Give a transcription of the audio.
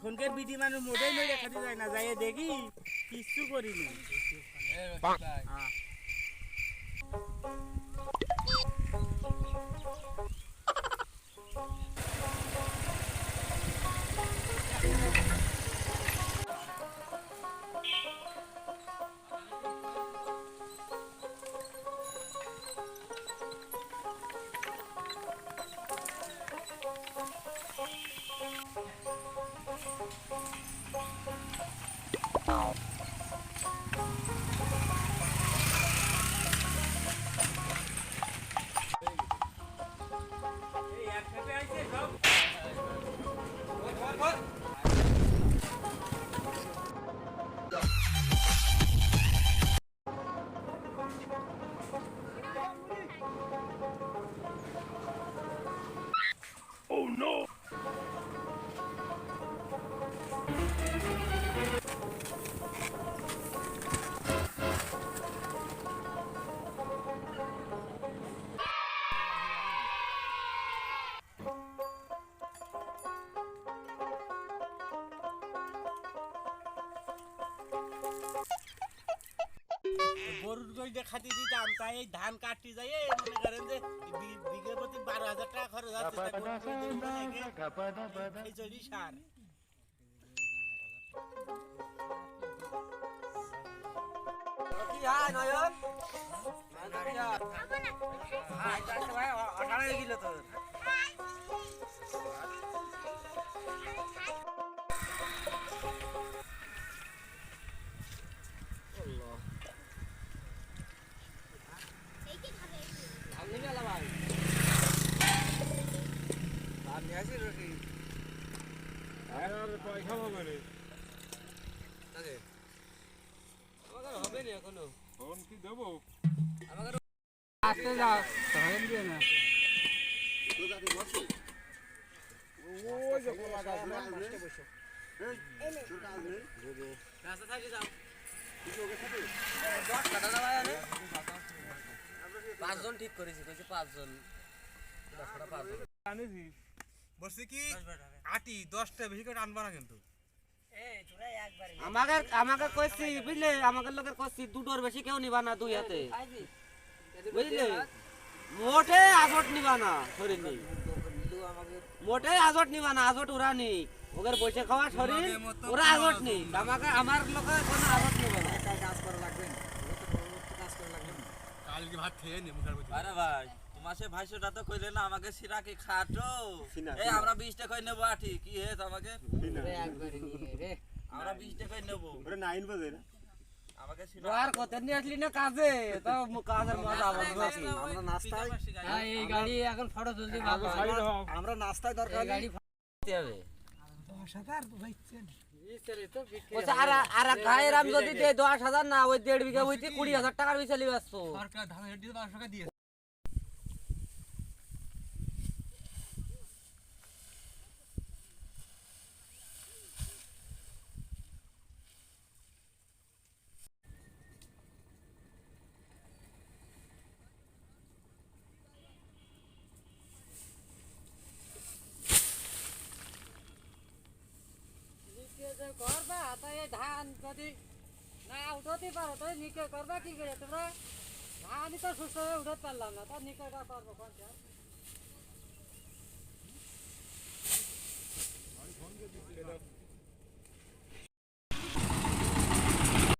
এখনকার বিধি মানুষ মোটেই নড়ে খাতে যায় না যাইয়ে দেখি কিচ্ছু করিনি। গরুর গইটা খাতে দিতাম তাই এই ধান কাটতে যাই এই মনে করেন যে বিঘে প্রতি বারো হাজার টাকা খরচ হচ্ছে মনে হয় এই চল্লিশ সার হয় নয়ন গেল তোর আমি গেলাম ভাই আমি আসি রকি আরে আমাকে হবে না এখনও আমাকে আসতে যাও ধরেন দিয়ে না রাস্তা থাকি যাও পাঁচজন ঠিক করেছি, কইছে পাঁচজন, দশটা পাঁচজন। বলছি কি আটি দশটা বেশি করে আনবা না কিন্তু। আমাকে আমাকে কইছি বুঝলে? আমাকে লোকের কইছি দুটোর বেশি কেউ নিবা না দুই হাতে। বুঝলে? মোটে আজট নিবা না শরীর নেই মোটে আজট নিবা না আজট ওরা নেই ওদের বসে খাওয়া শরীর ওরা আজট নেই আমাকে আমার লোকের কোনো আজট নিবা না। কালকে ভাত খেয়ে নে মুখের আরে ভাই। তোমার সে ভাইসোটা তো কইলে না আমাকে সিরা কি খাটো এই আমরা বিশ টাকায় নেব আঠি? কি হে আমাকে আমরা টাকায় নেব? আমাকে সিরা আর কত নিয়ে আসলি না কাজে? তো কাজের মজা আবার নাকি আমরা নাস্তায় এই গাড়ি এখন ফটো তুলতে আমরা নাস্তায় দরকার গাড়ি হবে। আর যদি দেয় দশ হাজার না ওই দেড় বিঘা হইতে কুড়ি হাজার টাকার বিছালি ব্যস্ত সরকার ধান টাকা দিয়ে করবা তাই ধান যদি না উঠাতে পারো তাই নিকে করবা কি করে তোমরা ধানই তো সুস্থ হয়ে উঠাতে পারলাম না তো নিকে করব কোনটা